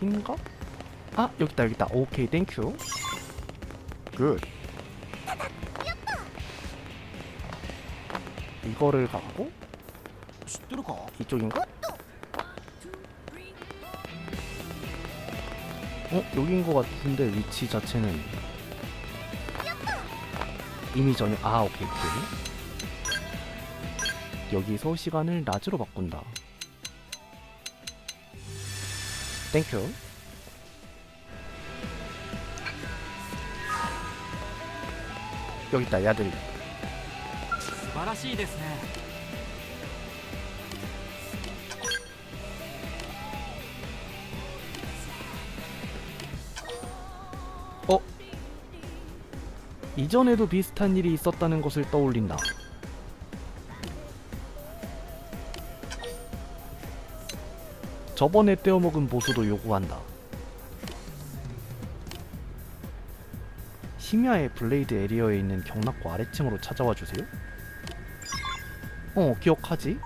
여긴가? 아 여기다 여기다 오케이 땡큐 굿 이거를 갖고 이쪽인가? 어? 여긴 것 같은데 위치 자체는 이미 전혀 아 오케이 오케이 여기서 시간을 낮으로 바꾼다 땡큐 여기 있다 야들 素晴らしいですね 이전에도 비슷한 일이 있었다는 것을 떠올린다. 저번에 떼어먹은 보수도 요구한다. 심야의 블레이드 에리어에 있는 경락고 아래층으로 찾아와 주세요. 어, 기억하지?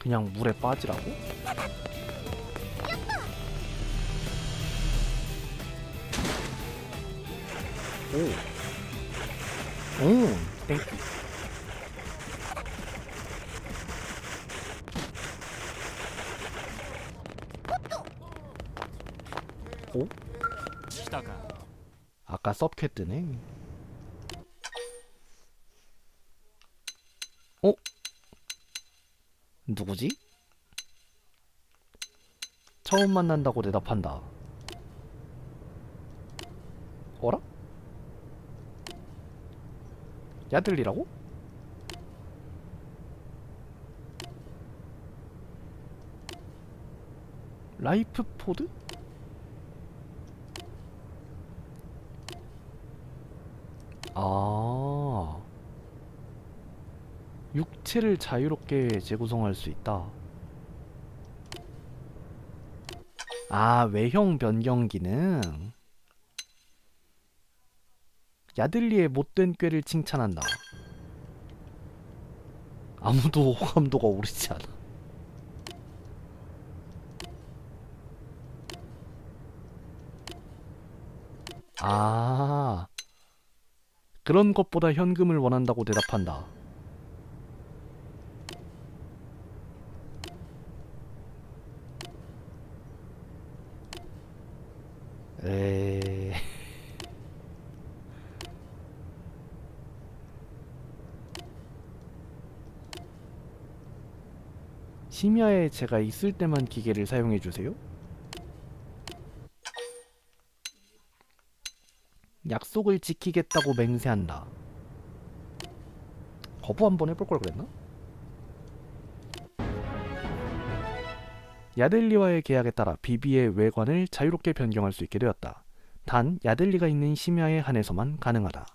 그냥 물에 빠지라고? 오. 오, 땡큐. 하고 아까 섭캐 뜨네 어? 누구지? 처음 만난다고 대답한다 어라? 야들리라고? 라이프 포드? 아. 육체를 자유롭게 재구성할 수 있다. 아, 외형 변경 기능. 야들리의 못된 꾀를 칭찬한다. 아무도 호감도가 오르지 않아. 아. 그런 것보다 현금을 원한다고 대답한다. 에... 심야에 제가 있을 때만 기계를 사용해 주세요. 약속을 지키겠다고 맹세한다. 거부 한번 해볼 걸 그랬나? 야델리와의 계약에 따라 비비의 외관을 자유롭게 변경할 수 있게 되었다. 단 야델리가 있는 심야에 한해서만 가능하다.